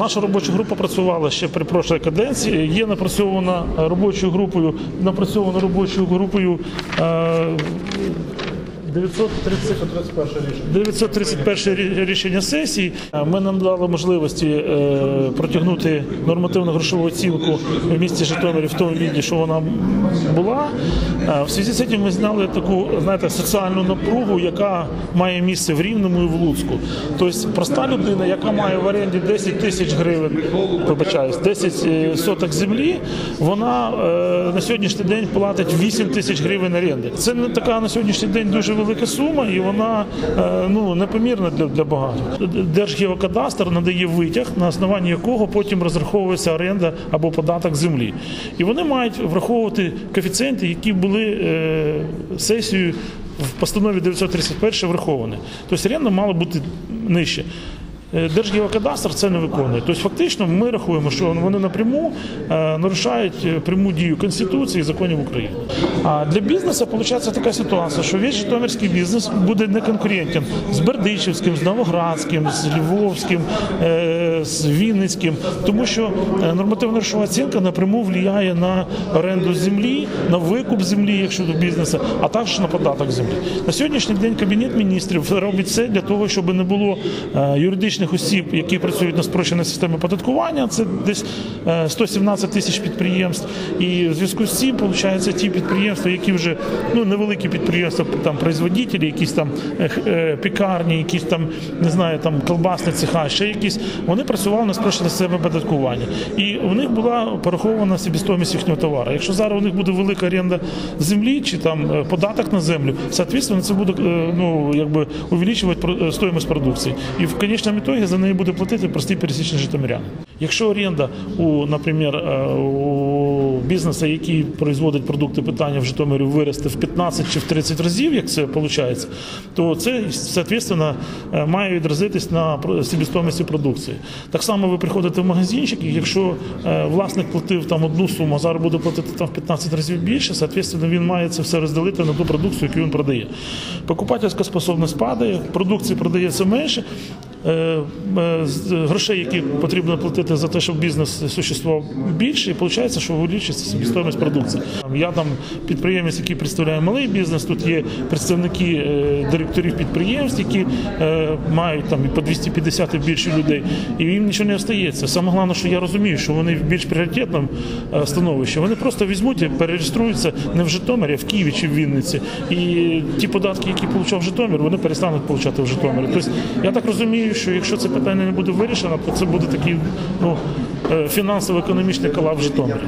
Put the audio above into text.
Наша робоча група працювала ще при прошлій каденції. Є напрацьована е, робочою групою, напрацьована робочою групою. Е, 930 931 рішення сесії. Ми нам дали можливості е, протягнути нормативну грошову оцінку в місті Житомирі в тому віді, що вона була. В зв'язку з цим ми зняли таку, знаєте, соціальну напругу, яка має місце в Рівному і в Луцьку. Тобто проста людина, яка має в оренді 10 тисяч гривень, вибачаюсь, 10 е, соток землі, вона е, на сьогоднішній день платить 8 тисяч гривень оренди. Це не така на сьогоднішній день дуже велика сума, і вона е, ну непомірна для, для багатьох. Держгеокадастр надає витяг, на основанні якого потім розраховується оренда або податок землі. І вони мають враховувати коефіцієнти, які були е, сесією в постанові 931 враховані. Тобто оренда мала бути нижче. Е, Держгеокадастр це не виконує. Тобто, фактично, ми рахуємо, що вони напряму е, нарушають е, пряму дію Конституції і законів України. А для бізнесу виходить така ситуація, що весь житомирський бізнес буде неконкурентен з Бердичівським, з Новоградським, з Львовським, з Вінницьким, тому що нормативна грошова оцінка напряму впливає на оренду землі, на викуп землі, якщо до бізнесу, а також на податок землі. На сьогоднішній день Кабінет міністрів робить все для того, щоб не було е, юридичних осіб, які працюють на спрощеній системі податкування. Це десь е, 117 тисяч підприємств. І в зв'язку з цим, виходить, ті підприємства, які вже ну невеликі підприємства, там производителі, якісь там е, е, пікарні, якісь там не знаю, там колбасні цеха, ще якісь, вони працювали на спрощеній системі податкування. І у них була порахована собівартість їхнього товару. Якщо зараз у них буде велика оренда землі чи там е, податок на землю, соответственно, це буде е, ну якби увеличувати е, стоїмость продукції. І в конечному ітогі за неї буде платити простий пересічний житомирян. Якщо оренда у, наприклад, е, у бізнесу, який производить продукти питання в Житомирі, виросте в 15 чи в 30 разів, як це виходить, то це соответственно е, має відразитись на про- продукції. Так само ви приходите в магазинчик, і якщо е, власник платив там одну суму, а зараз буде платити там в 15 разів більше, соответственно, він має це все розділити на ту продукцію, яку він продає. Покупательська способність падає, продукції продається менше. Е, е, з- Грошей, які потрібно платити за те, щоб бізнес существував більше, і виходить, що увеличується собівартість продукції. Я там підприємець, який представляє малий бізнес. Тут є представники е, директорів підприємств, які е, мають там і по 250 і більше людей, і їм нічого не остається. Саме головне, що я розумію, що вони в більш пріоритетному е, становищі. Вони просто візьмуть і перереєструються не в Житомирі, а в Києві чи в Вінниці. І ті податки, які отримав Житомир, вони перестануть отримати в Житомирі. Тобто я так розумію, що якщо це питання не буде вирішено, то це буде такий ну, е, фінансово-економічний колапс в Житомирі.